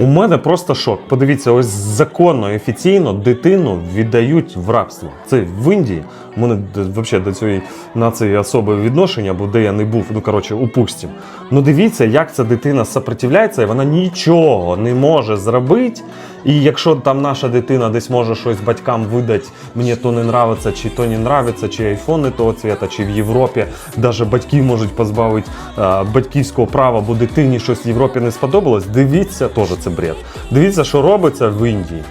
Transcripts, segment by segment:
У мене просто шок. Подивіться, ось законно і офіційно дитину віддають в рабство. Це в Індії. У мене взагалі до цієї нації особи відношення, бо де я не був, ну коротше, упустів. Ну дивіться, як ця дитина сопротивляється, і вона нічого не може зробити. І якщо там наша дитина десь може щось батькам видати, мені то не нравиться, чи то не нравиться, чи айфон не того цвіта, чи в Європі навіть батьки можуть позбавити а, батьківського права, бо дитині щось в Європі не сподобалось. Дивіться, теж це бред. Дивіться, що робиться в Індії.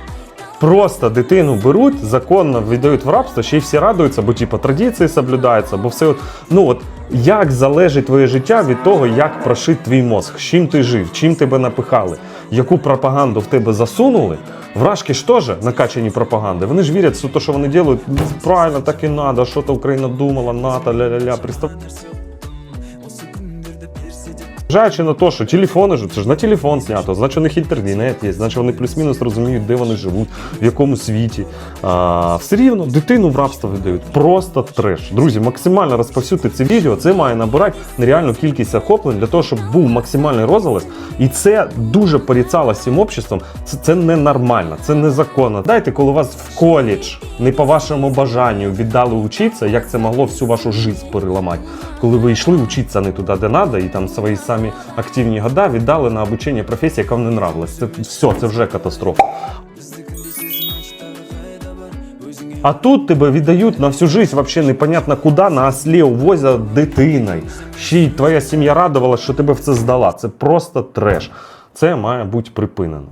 Просто дитину беруть, законно віддають в рабство, ще й всі радуються, бо типу, традиції соблюдаються, бо все от, ну от як залежить твоє життя від того, як прошит твій мозг, чим ти жив, чим тебе напихали, яку пропаганду в тебе засунули. Вражки ж теж накачані пропаганди. Вони ж вірять, що те, що вони роблять, правильно, так і треба, що то Україна думала, НАТО, ля-ля-ля, пристав. Зважаючи на те, що телефони ж це ж на телефон знято, значить у них інтернет є, значить вони плюс-мінус розуміють, де вони живуть, в якому світі. А, все рівно дитину в рабство видають. Просто треш. Друзі, максимально розповсюдити це відео. Це має набирати нереальну кількість охоплень для того, щоб був максимальний розголос. І це дуже поріцало всім обществом. Це, це ненормально, це незаконно. Дайте, коли вас в коледж не по вашому бажанню віддали учитися, як це могло всю вашу життя переламати. Коли ви йшли вчитися не туди, де треба, і там свої самі активні года віддали на обучення професії, яка вам не нравилась. Це все, це вже катастрофа. А тут тебе віддають на всю життя вообще непонятно куди, на ослі увозять дитиною. Ще й твоя сім'я радувалась, що тебе в це здала. Це просто треш. Це має бути припинено.